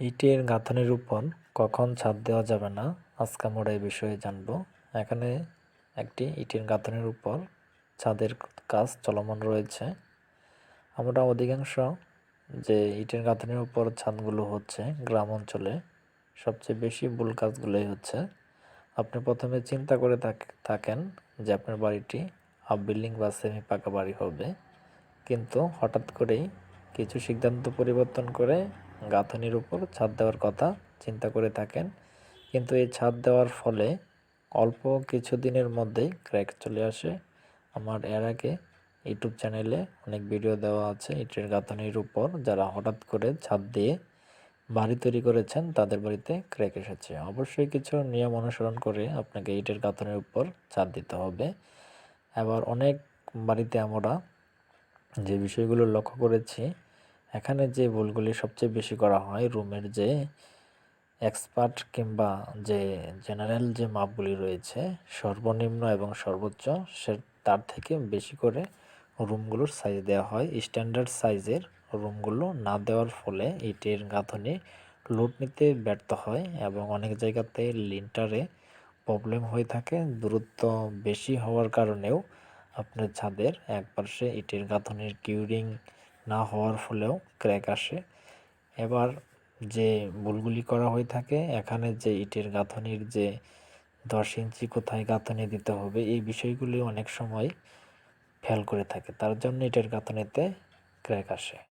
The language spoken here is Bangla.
ইটের গাঁথনির উপর কখন ছাদ দেওয়া যাবে না, আজকে আমরা এই বিষয়ে জানব। এখানে একটি ইটের গাঁথনির উপর ছাদের কাজ চলমান রয়েছে। আমরা অধিকাংশ যে ইটের গাঁথনির উপর ছাদগুলো হচ্ছে গ্রাম অঞ্চলে, সবচেয়ে বেশি ভুল কাজগুলোই হচ্ছে। আপনি প্রথমে চিন্তা করে থাকেন যে আপনার বাড়িটি হাফ বিল্ডিং বা সেমি পাকা বাড়ি হবে। কিন্তু হঠাৎ করেই কিছু সিদ্ধান্ত পরিবর্তন করে গাঁথনির উপর ছাদ দেওয়ার কথা চিন্তা করে থাকেন। কিন্তু এই ছাদ দেওয়ার ফলে অল্প কিছু দিনের মধ্যেই ক্র্যাক চলে আসে। আমার এর আগে ইউটিউব চ্যানেলে অনেক ভিডিও দেওয়া আছে ইটের গাঁথনির উপর। যারা হঠাৎ করে ছাদ দিয়ে বাড়ি তৈরি করেছেন, তাদের বাড়িতে ক্র্যাক এসেছে। অবশ্যই কিছু নিয়ম অনুসরণ করে আপনাকে ইটের গাঁথনির উপর ছাদ দিতে হবে। আবার অনেক বাড়িতে আমরা যে বিষয়গুলো লক্ষ্য করেছি এখানে যে ভুলগুলি সবচেয়ে বেশি করা হয় রুমের যে এক্সপার্ট কিংবা যে জেনারেল যে মাপগুলি রয়েছে, সর্বনিম্ন এবং সর্বোচ্চ, সে তার থেকে বেশি করে রুমগুলোর সাইজ দেওয়া হয়। স্ট্যান্ডার্ড সাইজের রুমগুলো না দেওয়ার ফলে ইটের গাঁথনি লোড নিতে ব্যর্থ হয় এবং অনেক জায়গাতে লিন্টারে প্রবলেম হয়ে থাকে। দূরত্ব বেশি হওয়ার কারণেও আপনার ছাদের এক পাশে ইটের গাঁথনির কিউরিং না হওয়ার ফলেও ক্র্যাক আসে। এবার যে ভুলগুলি করা হয়ে থাকে, এখানে যে ইটের গাঁথনির যে দশ ইঞ্চি কোথায় গাঁথনি দিতে হবে, এই বিষয়গুলি অনেক সময় ফেল করে থাকে। তার জন্য ইটের গাঁথনিতে ক্র্যাক আসে।